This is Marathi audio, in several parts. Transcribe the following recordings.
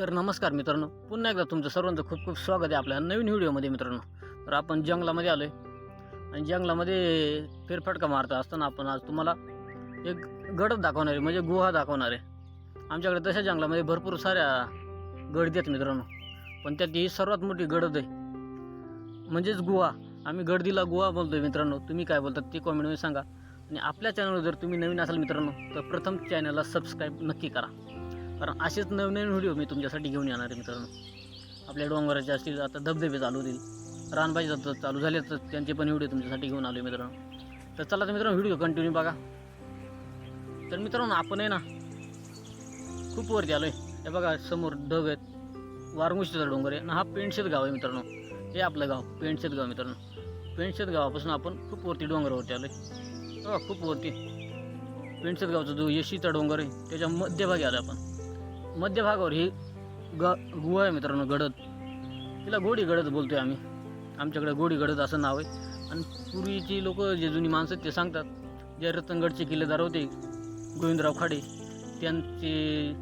तर नमस्कार मित्रांनो. पुन्हा एकदा तुमचं सर्वांचं खूप खूप स्वागत आहे आपल्या नवीन व्हिडिओमध्ये मित्रांनो. तर आपण जंगलामध्ये आलो आहे आणि जंगलामध्ये फेरफटका मारता असताना आपण आज तुम्हाला एक गडद दाखवणार आहे म्हणजे गुहा दाखवणार आहे. आमच्याकडे तशा जंगलामध्ये भरपूर साऱ्या गडदी आहेत मित्रांनो. पण त्यात ही सर्वात मोठी गडद आहे. म्हणजेच गुहा. आम्ही गडदीला गुहा बोलतो आहे मित्रांनो. तुम्ही काय बोलतात ते कॉमेंटमध्ये सांगा. आणि आपल्या चॅनलवर जर तुम्ही नवीन असाल मित्रांनो तर प्रथम चॅनलला सबस्क्राईब नक्की करा. कारण असेच नवनवीन व्हिडिओ मी तुमच्यासाठी घेऊन येणार आहे मित्रांनो. आपल्या डोंगराचे असतील आता धबधबे चालू होतील. रानबाजी जातं चालू झाले तर त्यांचे पण व्हिडिओ तुमच्यासाठी घेऊन आलो आहे मित्रांनो. तर चला तर मित्रांनो व्हिडिओ कंटिन्यू बघा. तर मित्रांनो आपण आहे ना खूप वरती आलो आहे हे बघा समोर ढग आहेत. वारमुशीचा डोंगर आहे. ना हा पेंडशेत गाव आहे मित्रांनो. हे आपलं गाव पेंडशेत गाव मित्रांनो. पेंडशेत गावापासून आपण खूप वरती डोंगरावरती आलो आहे खूप वरती. पेंडशेत गावचा जो येशीचा डोंगर आहे त्याच्या मध्यभागी आलो आपण. मध्यभागावर ही ग गुहा आहे मित्रांनो गडद. तिला गोडी गडद बोलतोय आम्ही. आमच्याकडे गोडी गडद असं नाव आहे. आणि पूर्वीची लोक जे जुनी माणसं आहेत ते सांगतात जे रतनगडचे किल्लेदार होते गोविंदराव खाडे त्यांचे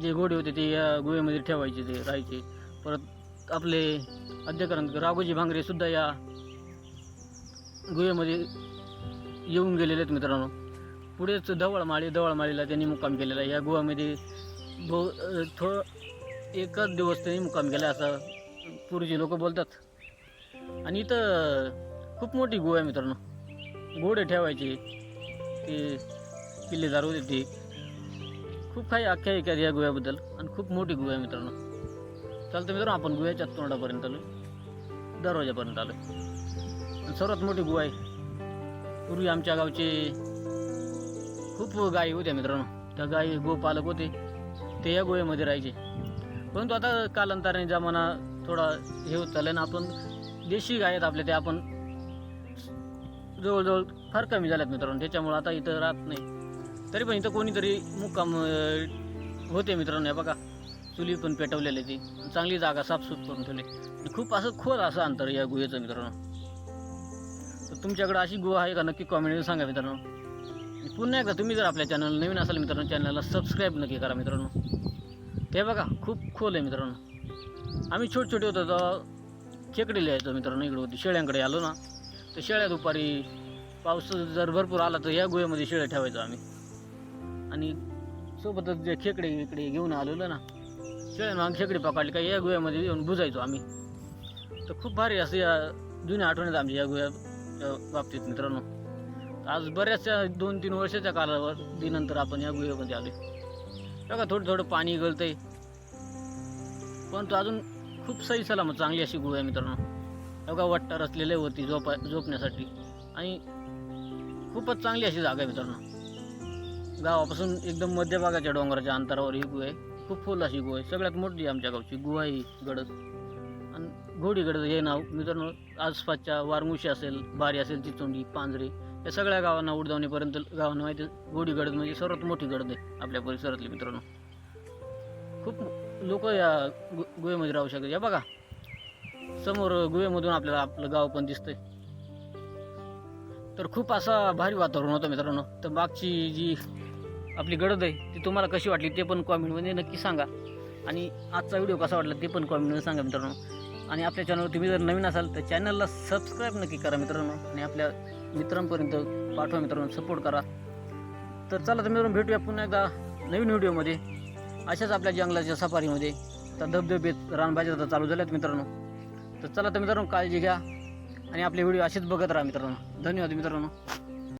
जे घोडे होते ते या गुहेमध्ये ठेवायचे ते राहायचे. परत आपले अध्यकरण राघोजी भांगरे सुद्धा या गुहेमध्ये येऊन गेलेले आहेत मित्रांनो. पुढेच दवळमाळी दवळमाळीला त्यांनी मुक्काम केलेला या गुहामध्ये बहु थो एकच दिवस त्यांनी मुक्काम केला असं पूर्वीचे लोक बोलतात. आणि इथं खूप मोठी गुहा आहे मित्रांनो. घोडे ठेवायचे. ते किल्लेदार होते ते. खूप काही आख्यायिका या गुह्याबद्दल. आणि खूप मोठी गुहा आहे मित्रांनो. चालतं मित्रांनो आपण गुह्याच्या तोंडापर्यंत आलो दरवाजापर्यंत आलो आणि सर्वात मोठी गुहा आहे. पूर्वी आमच्या गावचे खूप गायी होत्या मित्रांनो. त्या गायी गोपालक होते. ते या गोव्यामध्ये राहायचे. परंतु आता कालांतराने जमाना थोडा हे होत चालला ना आपण देशी गाय आहेत आपल्या ते आपण जवळजवळ फार कमी झाल्यात मित्रांनो. त्याच्यामुळं आता इथं राहत नाही. तरी पण इथं कोणीतरी मुक्काम होते मित्रांनो. या बघा चुली पण पेटवलेले ती. चांगली जागा साफसूफ करून ठेवली. खूप असं खोल असं अंतर या गुहेचं मित्रांनो. तर तुमच्याकडे अशी गुहा आहे का? नक्की कॉमेंटमध्ये सांगा मित्रांनो. पुन्हा एकदा तुम्ही जर आपल्या चॅनल नवीन असाल मित्रांनो चॅनलला सबस्क्राईब नक्की करा मित्रांनो. ते बघा खूप खोल आहे मित्रांनो. आम्ही छोटे छोटे होतो तर खेकडे लिहायचो मित्रांनो इकडे होती शेळ्यांकडे आलो ना तर शेळ्या दुपारी पाऊस जर भरपूर आला तर या गुहेमध्ये शेळ्या ठेवायचो आम्ही. आणि सोबतच जे खेकडे इकडे घेऊन आलेलो ना शेळ्यांना खेकडे पकडली का या गुह्यामध्ये येऊन बुजायचो आम्ही. तर खूप भारी असं या जुन्या आठवणीत आमच्या या गुह्या बाबतीत मित्रांनो. आज बऱ्याचशा दोन तीन वर्षाच्या कालावधीनंतर आपण या गुहेमध्ये आलो बघा थोडं थोडं पाणी गळतंय. परंतु अजून खूप सही सलामत चांगली अशी गुहा आहे मित्रांनो. बघा वट्टा रचलेले वरती झोपा झोपण्यासाठी. आणि खूपच चांगली अशी जागा आहे मित्रांनो. गावापासून एकदम मध्यभागाच्या डोंगराच्या अंतरावर ही गुहा आहे. खूप फुल अशी गुहा आहे. सगळ्यात मोठी आमच्या गावची. गुहा ही गडद. आणि घोडी गडद हे नाव मित्रांनो आसपासच्या वारमुशी असेल बारी असेल चिचोंडी पांजरे या सगळ्या गावांना उडदावणीपर्यंत गावांना माहिती गोडी गडद म्हणजे सर्वात मोठी गडद आहे आपल्या परिसरातली मित्रांनो. खूप लोक या गु गुहेमध्ये राहू शकतात. या बघा समोर गुहेमधून आपल्याला आपलं गाव पण दिसतंय. तर खूप असा भारी वातावरण होतं मित्रांनो. तर मागची जी आपली गडद आहे ती तुम्हाला कशी वाटली ते पण कॉमेंटमध्ये नक्की सांगा. आणि आजचा व्हिडिओ कसा वाटला ते पण कॉमेंटमध्ये सांगा मित्रांनो. आणि आपल्या चॅनलवर तुम्ही जर नवीन असाल तर चॅनलला सबस्क्राईब नक्की करा मित्रांनो. आणि आपल्या मित्रांपर्यंत पाठवा मित्रांनो सपोर्ट करा. तर चला तर मित्रांनो भेटूया पुन्हा एकदा नवीन व्हिडिओमध्ये. अशाच आपल्या जंगलाच्या सफारीमध्ये. तर धबधबेत रानभाज्या आता चालू झाल्यात मित्रांनो. तर चला तर मित्रांनो काळजी घ्या आणि आपले व्हिडिओ असेच बघत राहा मित्रांनो. धन्यवाद मित्रांनो.